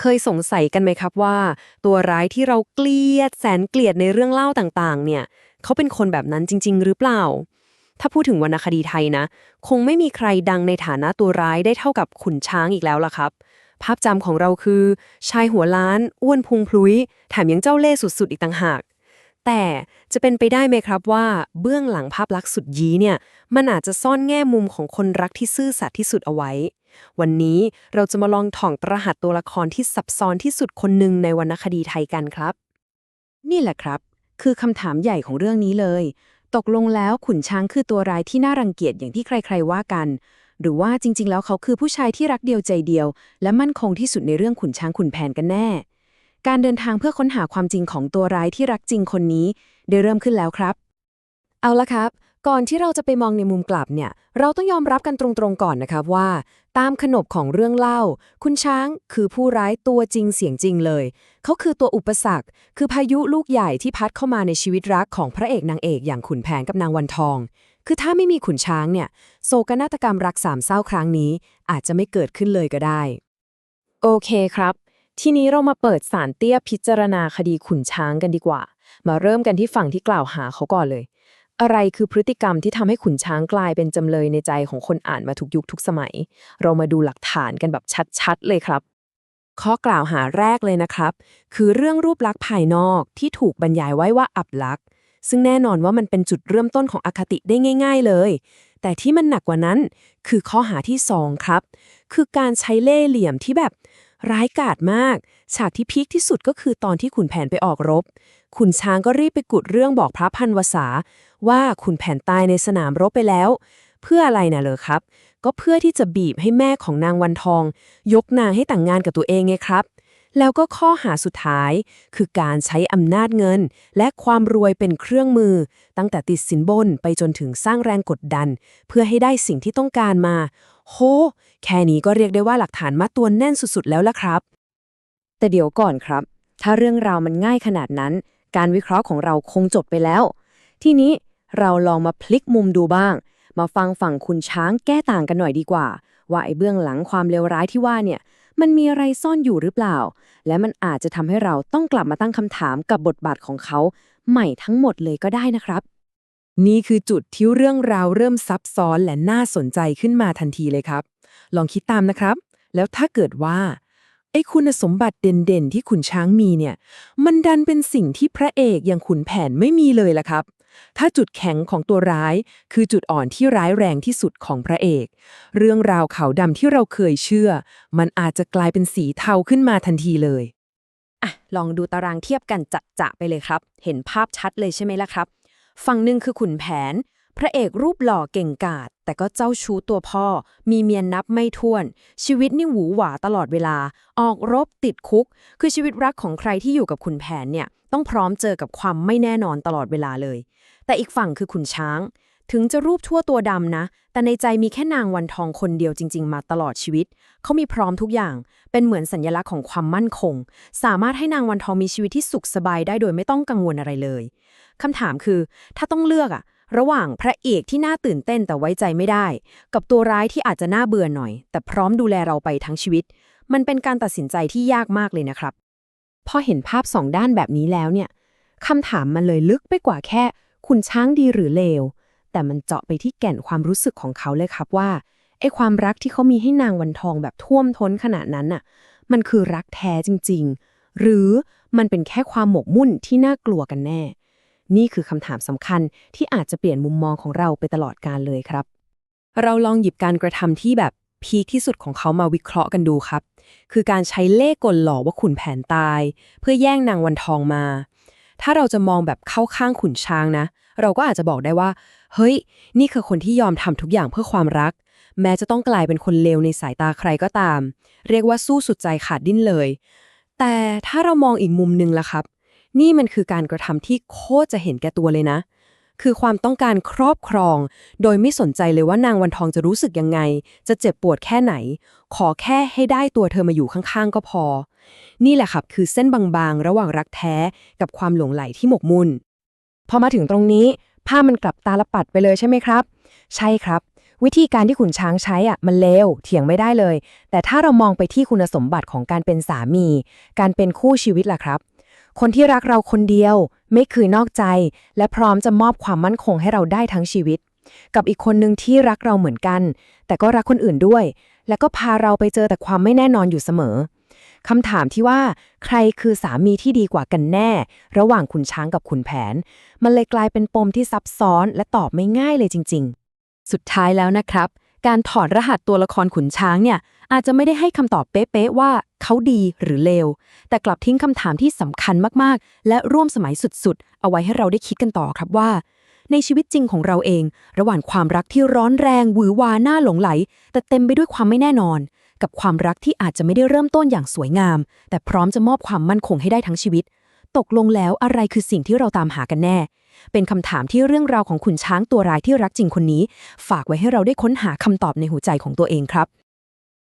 เคยสงสัยกันไหมครับว่า ตัวร้ายที่เราเกลียดแสนเกลียดในเรื่องเล่าต่างๆ เนี่ย เขาเป็นคนแบบนั้นจริง ๆ หรือเปล่า ถ้าพูดถึงวรรณคดีไทยนะ คงไม่มีใครดังในฐานะตัวร้ายได้เท่ากับขุนช้างอีกแล้วล่ะครับ ภาพจำของเราคือ ชายหัวล้าน อ้วนพุงพลุยแถมยังเจ้าเล่ห์สุดๆ อีกต่างหาก แต่จะเป็นไปได้ไหมครับว่าเบื้องหลังภาพลักษณ์สุดยี้เนี่ย มันอาจจะซ่อนแง่มุมของคนรักที่ซื่อสัตย์ที่สุดเอาไว้ วันนี้เราจะมาลองถ่องรหัสตัวละครที่ซับซ้อนที่สุดคนหนึ่งในวรรณคดีไทยกันครับ นี่แหละครับ คือคำถามใหญ่ของเรื่องนี้เลย ตกลงแล้วขุนช้างคือตัวร้ายที่น่ารังเกียจอย่างที่ใครๆว่ากัน หรือว่าจริง ๆ แล้วเขาคือผู้ชายที่รักเดียวใจเดียว และมั่นคงที่สุดในเรื่องขุนช้างขุนแผนกันแน่ การเดินทางเพื่อค้นหาความจริงของตัวร้ายที่รักจริงคนนี้ ได้เริ่มขึ้นแล้วครับ เอาละครับ ก่อนที่เราจะไปมองในมุมกลับเนี่ย เราต้องยอมรับกันตรงๆก่อนนะครับว่า ตามขนบของเรื่องเล่า คุณช้างคือผู้ร้ายตัวจริงเสียงจริงเลย เขาคือตัวอุปสรรค คือพายุลูกใหญ่ที่พัดเข้ามาในชีวิตรักของพระเอกนางเอกอย่างขุนแผนกับนางวันทอง คือถ้าไม่มีขุนช้างเนี่ย โศกนาฏกรรมรักสามเศร้าครั้งนี้ อาจจะไม่เกิดขึ้นเลยก็ได้ โอเคครับ ทีนี้เรามาเปิดสารเตี้ยพิจารณาคดีขุนช้างกันดีกว่า มาเริ่มกันที่ฝั่งที่กล่าวหาเขาก่อนเลย อะไรคือพฤติกรรมที่ทำให้ขุนช้างกลายเป็นจำเลยในใจของคนอ่านมาทุกยุคทุกสมัย เรามาดูหลักฐานกันแบบชัดๆ เลยครับ ข้อกล่าวหาแรกเลยนะครับ คือเรื่องรูปลักษณ์ภายนอกที่ถูกบรรยายไว้ว่าอับลักษณ์ ซึ่งแน่นอนว่ามันเป็นจุดเริ่มต้นของอคติได้ง่าย ๆ เลย แต่ที่มันหนักกว่านั้นคือข้อหาที่สองครับ คือการใช้เล่ห์เหลี่ยมที่แบบ ร้ายกาจมาก ฉากที่พีคที่สุดก็คือตอนที่ขุนแผนไปออกรบ ขุนช้างก็รีบไปกุดเรื่องบอกพระพันวษา ว่าขุนแผนตายในสนามรบไปแล้ว เพื่ออะไรนะเลยครับ ก็เพื่อที่จะบีบให้แม่ของนางวันทอง ยกนางให้แต่งงานกับตัวเองไงครับ แล้วก็ข้อหาสุดท้าย คือการใช้อำนาจเงิน และความรวยเป็นเครื่องมือ ตั้งแต่ติดสินบนไปจนถึงสร้างแรงกดดัน เพื่อให้ได้สิ่งที่ต้องการมา โห แค่นี้ก็เรียกได้ว่าหลักฐานมัดตัวแน่นสุดๆแล้วล่ะครับ แต่เดี๋ยวก่อนครับ ถ้าเรื่องราวมันง่ายขนาดนั้น การวิเคราะห์ของเราคงจบไปแล้ว ทีนี้เราลองมาพลิกมุมดูบ้าง มาฟังฝั่งคุณช้างแก้ต่างกันหน่อยดีกว่า ว่าไอ้เบื้องหลังความเลวร้ายที่ว่าเนี่ย มันมีอะไรซ่อนอยู่หรือเปล่า และมันอาจจะทำให้เราต้องกลับมาตั้งคำถามกับบทบาทของเขา ใหม่ทั้งหมดเลยก็ได้นะครับ นี่คือจุดที่เรื่องราวเริ่มซับซ้อนและน่าสนใจขึ้นมาทันทีเลยครับ ลองคิดตามนะครับ แล้วถ้าเกิดว่าไอ้คุณสมบัติเด่นๆ ที่ขุนช้างมีเนี่ย มันดันเป็นสิ่งที่พระเอกอย่างขุนแผนไม่มีเลยล่ะครับ ถ้าจุดแข็งของตัวร้าย คือจุดอ่อนที่ร้ายแรงที่สุดของพระเอก เรื่องราวขาวดำที่เราเคยเชื่อ มันอาจจะกลายเป็นสีเทาขึ้นมาทันทีเลยอะลองดูตารางเทียบกันจัดจะไปเลยครับ เห็นภาพชัดเลยใช่ไหมล่ะครับ ฝั่งหนึ่งคือขุนแผน พระเอกรูปหล่อเก่งกาจแต่ก็เจ้าชู้ตัวพ่อ มีเมียนับไม่ถ้วน ชีวิตนี่หวือหวาตลอดเวลา ออกรบติดคุก คือชีวิตรักของใครที่อยู่กับขุนแผนเนี่ยต้องพร้อมเจอกับความไม่แน่นอนตลอดเวลาเลย แต่อีกฝั่งคือขุนช้าง ถึงจะรูปทั่วตัวดำนะ แต่ในใจมีแค่นางวันทองคนเดียวจริง ๆ มาตลอดชีวิต เขามีพร้อมทุกอย่าง เป็นเหมือนสัญลักษณ์ของความมั่นคง สามารถให้นางวันทองมีชีวิตที่สุขสบายได้โดยไม่ต้องกังวลอะไรเลย คำถามคือ ถ้าต้องเลือกอะระหว่างพระเอกที่น่าตื่นเต้นแต่ไว้ใจไม่ได้ กับตัวร้ายที่อาจจะน่าเบื่อหน่อย แต่พร้อมดูแลเราไปทั้งชีวิต มันเป็นการตัดสินใจที่ยากมากเลยนะครับ พอเห็นภาพสองด้านแบบนี้แล้วเนี่ยคำถามมันเลยลึกไปกว่าแค่ คุณช้างดีหรือเลว แต่มันเจาะไปที่แก่นความรู้สึกของเขาเลยครับว่าไอ้ความรักที่เขามีให้นางวันทองแบบท่วมท้นขนาดนั้นน่ะ มันคือรักแท้จริง ๆ หรือมันเป็นแค่ความหมกมุ่นที่น่ากลัวกันแน่ นี่คือคำถามสำคัญที่อาจจะเปลี่ยนมุมมองของเราไปตลอดกาลเลยครับ เราลองหยิบการกระทำที่แบบพีคที่สุดของเขามาวิเคราะห์กันดูครับ คือการใช้เล่ห์กลหลอกว่าขุนแผนตาย เพื่อแย่งนางวันทองมา ถ้าเราจะมองแบบเข้าข้างขุนช้างนะ เราก็อาจจะบอกได้ว่า เฮ้ย นี่คือคนที่ยอมทำทุกอย่างเพื่อความรัก แม้จะต้องกลายเป็นคนเลวในสายตาใครก็ตาม เรียกว่าสู้สุดใจขาดดิ้นเลย แต่ถ้าเรามองอีกมุมหนึ่งล่ะครับ นี่มันคือการกระทำที่โคตรจะเห็นแก่ตัวเลยนะ คือความต้องการครอบครอง โดยไม่สนใจเลยว่านางวันทองจะรู้สึกยังไง จะเจ็บปวดแค่ไหน ขอแค่ให้ได้ตัวเธอมาอยู่ข้างๆ ก็พอ นี่แหละครับคือเส้นบางๆ ระหว่างรักแท้กับความหลงไหลที่หมกมุ่น พอมาถึงตรงนี้ภาพมันกลับตาลปัดไปเลยใช่ไหมครับ ใช่ครับ วิธีการที่ขุนช้างใช้อะมันเลวเถียงไม่ได้เลย แต่ถ้าเรามองไปที่คุณสมบัติของการเป็นสามี การเป็นคู่ชีวิตล่ะครับ คนที่รักเราคนเดียว ไม่คือนอกใจ และพร้อมจะมอบความมั่นคงให้เราได้ทั้งชีวิต กับอีกคนหนึ่งที่รักเราเหมือนกัน แต่ก็รักคนอื่นด้วย แล้วก็พาเราไปเจอแต่ความไม่แน่นอนอยู่เสมอคำถามที่ว่าใครคือสามีที่ดีกว่ากันแน่ ระหว่างขุนช้างกับขุนแผน มันเลยกลายเป็นปมที่ซับซ้อนและตอบไม่ง่ายเลยจริง ๆ สุดท้ายแล้วนะครับ การถอดรหัสตัวละครขุนช้างเนี่ยอาจจะไม่ได้ให้คำตอบเป๊ะๆว่าเขาดีหรือเลว แต่กลับทิ้งคำถามที่สำคัญมากๆ และร่วมสมัยสุดๆ เอาไว้ให้เราได้คิดกันต่อครับว่า ในชีวิตจริงของเราเอง ระหว่างความรักที่ร้อนแรงหวือหวาหน้าหลงไหล แต่เต็มไปด้วยความไม่แน่นอน กับความรักที่อาจจะไม่ได้เริ่มต้นอย่างสวยงาม แต่พร้อมจะมอบความมั่นคงให้ได้ทั้งชีวิต ตกลงแล้วอะไรคือสิ่งที่เราตามหากันแน่ เป็นคำถามที่เรื่องราวของขุนช้างตัวร้ายที่รักจริงคนนี้ ฝากไว้ให้เราได้ค้นหาคำตอบในหัวใจของตัวเองครับ